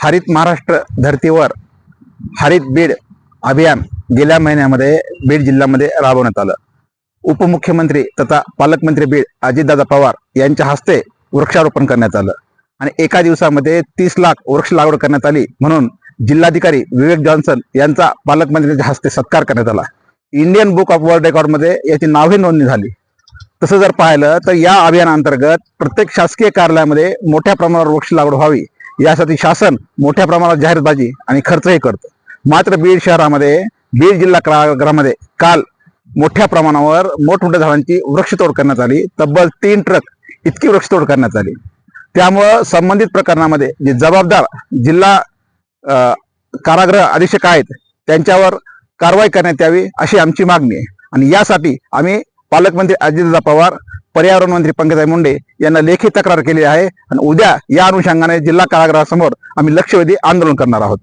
हरित महाराष्ट्र धर्तीवर हरित बीड अभियान गेल्या महिन्यामध्ये बीड जिल्ह्यामध्ये राबवण्यात आलं. उपमुख्यमंत्री तथा पालकमंत्री बीड अजितदादा पवार यांच्या हस्ते वृक्षारोपण करण्यात आलं आणि एका दिवसामध्ये तीस लाख वृक्ष लागवड करण्यात आली म्हणून जिल्हाधिकारी विवेक जॉन्सन यांचा पालकमंत्र्यांच्या हस्ते सत्कार करण्यात आला. इंडियन बुक ऑफ वर्ल्ड रेकॉर्डमध्ये याची नावही नोंदणी झाली. तसं जर पाहिलं तर या अभियानाअंतर्गत प्रत्येक शासकीय कार्यालयामध्ये मोठ्या प्रमाणावर वृक्ष लागवड व्हावी यासाठी शासन मोठ्या प्रमाणात जाहीरबाजी आणि खर्चही करतं. मात्र बीड शहरामध्ये बीड जिल्हा कारागृहामध्ये काल मोठ्या प्रमाणावर मोठमोठ्या झाडांची वृक्षतोड करण्यात आली. तब्बल तीन ट्रक इतकी वृक्षतोड करण्यात आली. त्यामुळं संबंधित प्रकरणामध्ये जे जबाबदार जिल्हा कारागृह अधीक्षक आहेत त्यांच्यावर कारवाई करण्यात यावी अशी आमची मागणी आहे. आणि यासाठी आम्ही पालकमंत्री अजितदा पवार पर्यावरण मंत्री पंकजा मुंडे यांना लेखी तक्रार केली आहे. आणि उद्या या अनुषंगाने जिल्हा कारागृहासमोर आम्ही लक्षवेधी आंदोलन करणार आहोत.